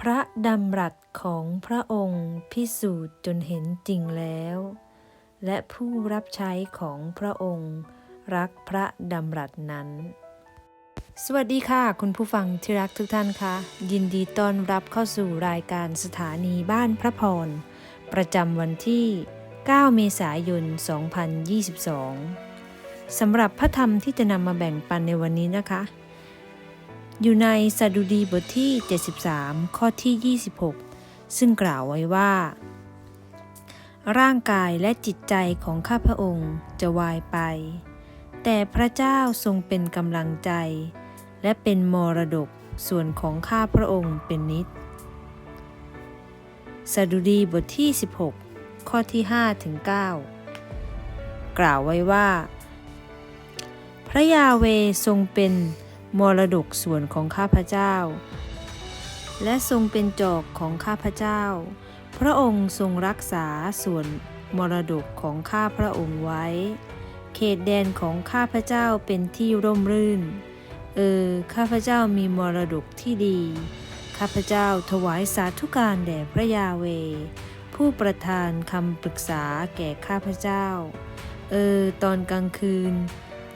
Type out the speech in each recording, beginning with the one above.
พระดำรัสของพระองค์พิสูจน์จนเห็นจริงแล้ว และผู้รับใช้ของพระองค์ รักพระดำรัสนั้น สวัสดีค่ะ คุณผู้ฟังที่รักทุกท่านคะยินดีต้อนรับเข้าสู่รายการสถานีบ้านพระพร ประจำวันที่ 9 เมษายน 2022สำหรับพระธรรมที่จะนำมาแบ่งปันในวันนี้นะคะ อยู่ในสดุดีบทที่ 73 ข้อที่ 26 ซึ่งกล่าวไว้ว่า ร่างกายและจิตใจของข้าพระองค์จะวายไป แต่พระเจ้าทรงเป็นกำลังใจ และเป็นมรดกส่วนของข้าพระองค์เป็นนิจสดุดีบทที่ 16 ข้อที่5ถึง9กล่าวไว้ว่า พระยาเวทรงเป็น มรดกส่วนของข้าพเจ้า และทรงเป็นจอกของข้าพเจ้า พระองค์ทรงรักษาส่วนมรดกของข้าพระองค์ไว้ เขตแดนของข้าพเจ้าเป็นที่ร่มรื่น เออ ข้าพเจ้ามีมรดกที่ดี ข้าพเจ้าถวายสาธุการแด่พระยาเว ผู้ประทานคำปรึกษาแก่ข้าพเจ้า เออ ตอนกลางคืน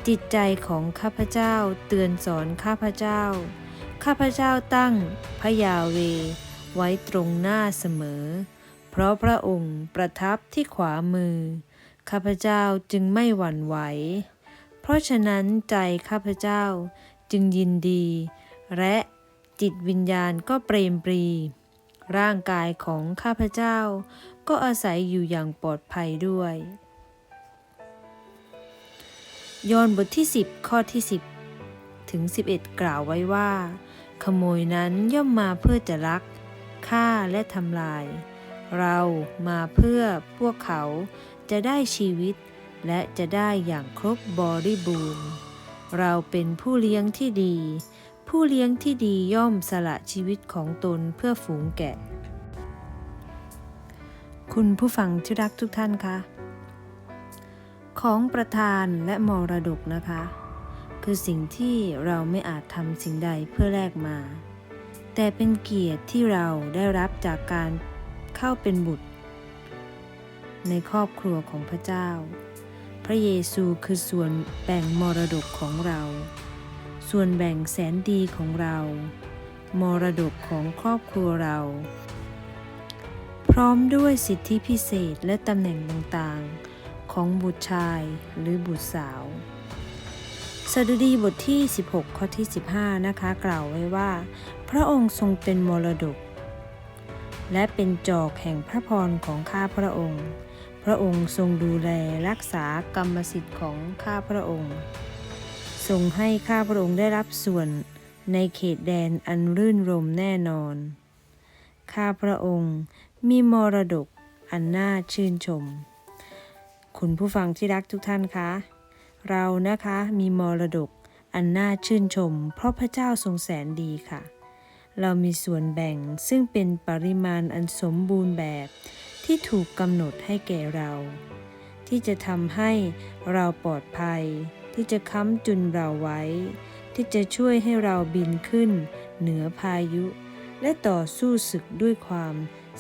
จิตใจของข้าพเจ้าเตือนสอนข้าพเจ้า ข้าพเจ้าตั้งพระยาเว ไว้ตรงหน้าเสมอ เพราะพระองค์ประทับที่ขวามือ ข้าพเจ้าจึงไม่หวั่นไหว เพราะฉะนั้นใจข้าพเจ้าจึงยินดี และจิตวิญญาณก็เปรมปรี ร่างกายของข้าพเจ้าก็อาศัยอยู่อย่างปลอดภัยด้วย ยอห์นบทที่ 10 ข้อที่ 10 ถึง 11 กล่าวไว้ว่า ขโมยนั้นย่อมมาเพื่อจะลักฆ่าและทำลาย เรามาเพื่อพวกเขาจะได้ชีวิต และจะได้อย่างครบบริบูรณ์ เราเป็นผู้เลี้ยงที่ดี ผู้เลี้ยงที่ดีย่อมสละชีวิตของตนเพื่อฝูงแกะ คุณผู้ฟังที่รักทุกท่านคะ ของประทานและมรดกนะคะ คือสิ่งที่เราไม่อาจทำสิ่งใดเพื่อแลกมา แต่เป็นเกียรติที่เราได้รับจากการเข้าเป็นบุตร ในครอบครัวของพระเจ้า พระเยซูคือส่วนแบ่งมรดกของเรา ส่วนแบ่งแสนดีของเรา มรดกของครอบครัวเรา พร้อมด้วยสิทธิพิเศษและตำแหน่งต่างๆ ของบุตรชายหรือบุตรสาว สดุดีบทที่ 16 ข้อที่ 15 นะคะ กล่าวไว้ว่า พระองค์ทรงเป็นมรดก และเป็นจอกแห่งพระพรของข้าพระองค์ พระองค์ทรงดูแลรักษากรรมสิทธิ์ของข้าพระองค์ ทรงให้ข้าพระองค์ได้รับส่วนในเขตแดนอันรื่นรมแน่นอน ข้าพระองค์มีมรดกอันน่าชื่นชม คุณผู้ฟังที่รักทุกท่านคะ เรานะคะมีมรดกอันน่าชื่นชม เพราะพระเจ้าทรงแสนดีค่ะ เรามีส่วนแบ่งซึ่งเป็นปริมาณอันสมบูรณ์แบบที่ถูกกำหนดให้แก่เรา ที่จะทำให้เราปลอดภัย ที่จะค้ำจุนเราไว้ ที่จะช่วยให้เราบินขึ้น เหนือพายุ และต่อสู้ศึกด้วยความ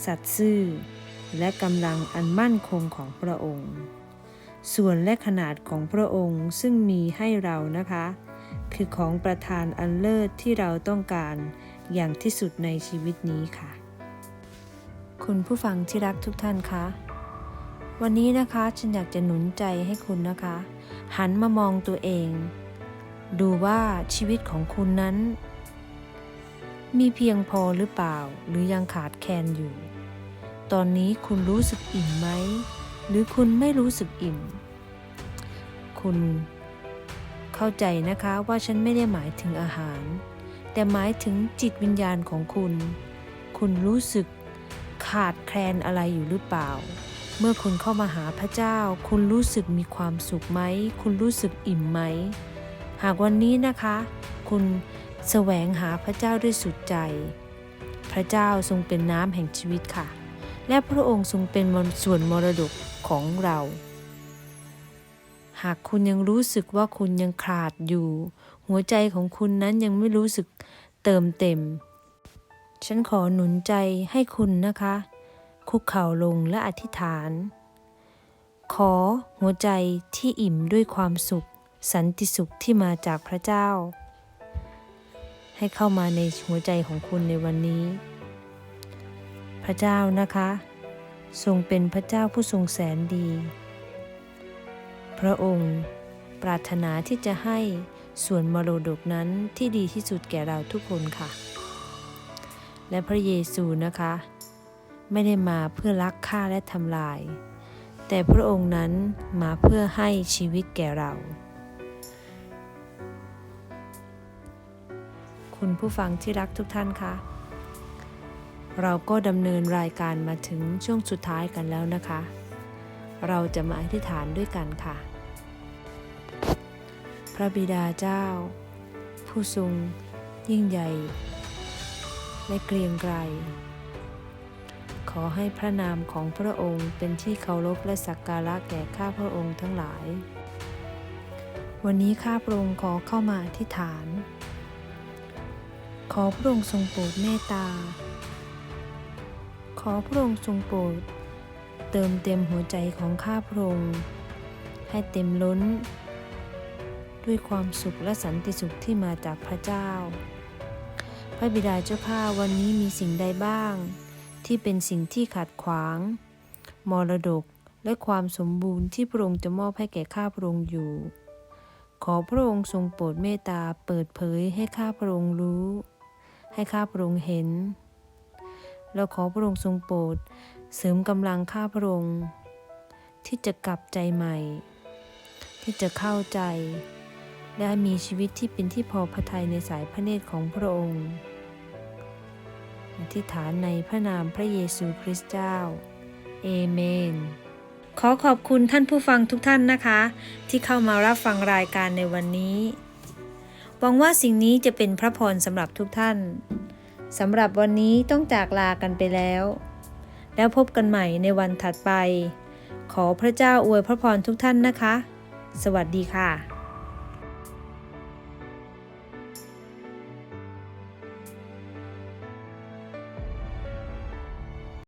สัตย์ซื่อ และกำลังอันมั่นคงของพระองค์ ส่วนและขนาดของพระองค์ซึ่งมีให้เรานะคะ คือของประทานอันเลิศที่เราต้องการอย่างที่สุดในชีวิตนี้ค่ะ คุณผู้ฟังที่รักทุกท่านคะวันนี้นะคะฉันอยากจะหนุนใจให้คุณนะคะ หันมามองตัวเอง ดูว่าชีวิตของคุณนั้น มีเพียงพอหรือเปล่าหรือยังขาดแคลนอยู่ ตอนนี้คุณรู้สึกอิ่มไหม หรือคุณไม่รู้สึกอิ่ม คุณเข้าใจนะคะว่าฉันไม่ได้หมายถึงอาหาร แต่หมายถึงจิตวิญญาณของคุณ คุณรู้สึกขาดแคลนอะไรอยู่หรือเปล่า เมื่อคุณเข้ามาหาพระเจ้า คุณรู้สึกมีความสุขไหม คุณรู้สึกอิ่มไหม หากวันนี้นะคะ คุณแสวงหาพระเจ้าด้วยสุดใจ พระเจ้าทรงเป็นน้ำแห่งชีวิตค่ะ และพระองค์ทรงเป็นส่วนมรดกของเรา หากคุณยังรู้สึกว่าคุณยังขาดอยู่ หัวใจของคุณนั้นยังไม่รู้สึกเติมเต็ม ฉันขอหนุนใจให้คุณนะคะ คุกเข่าลงและอธิษฐาน ขอหัวใจที่อิ่มด้วยความสุข สันติสุขที่มาจากพระเจ้า ให้เข้ามาในหัวใจของคุณในวันนี้ ระเจ้านะคะ ทรงเป็นพระเจ้าผู้ทรงแสนดี พระองค์ปรารถนาที่จะให้ส่วนมรดกนั้นที่ดีที่สุดแก่เราทุกคนค่ะ และพระเยซูนะคะ ไม่ได้มาเพื่อลักฆ่าและทำลาย แต่พระองค์นั้นมาเพื่อให้ชีวิตแก่เรา คุณผู้ฟังที่รักทุกท่านคะ เราก็ดำเนินรายการมาถึงช่วงสุดท้ายกันแล้วนะคะ เราจะมาอธิษฐานด้วยกันค่ะ พระบิดาเจ้า ผู้ทรงยิ่งใหญ่ และเกรียงไกรขอให้พระนามของพระองค์เป็นที่เคารพและสักการะแก่ข้าพระองค์ทั้งหลาย วันนี้ข้าพระองค์ขอเข้ามาอธิษฐาน ขอพระองค์ทรงโปรดเมตตา ขอพระองค์ทรงโปรดเติมเต็มหัวใจของข้าพระองค์ให้เต็มล้น ด้วยความสุขและสันติสุขที่มาจากพระเจ้า พระบิดาเจ้าข้าวันนี้มีสิ่งใดบ้าง ที่เป็นสิ่งที่ขัดขวาง มรดกและความสมบูรณ์ที่พระองค์จะมอบให้แก่ข้าพระองค์อยู่ ขอพระองค์ทรงโปรดเมตตาเปิดเผยให้ข้าพระองค์รู้ ให้ข้าพระองค์เห็น แล้วขอพระองค์ทรงโปรด เสริมกำลังข้าพระองค์ ที่จะกลับใจใหม่ ที่จะเข้าใจ และมีชีวิตที่เป็นที่พอพระทัยในสายพระเนตรของพระองค์อธิษฐานในพระนามพระเยซูคริสต์เจ้า เอเมน ขอขอบคุณท่านผู้ฟังทุกท่านนะคะ ที่เข้ามารับฟังรายการในวันนี้ หวังว่าสิ่งนี้จะเป็นพระพรสำหรับทุกท่าน สำหรับวันนี้ต้องจากลากันไปแล้ว แล้วพบกันใหม่ในวันถัดไป ขอพระเจ้าอวยพระพรทุกท่านนะคะ สวัสดีค่ะ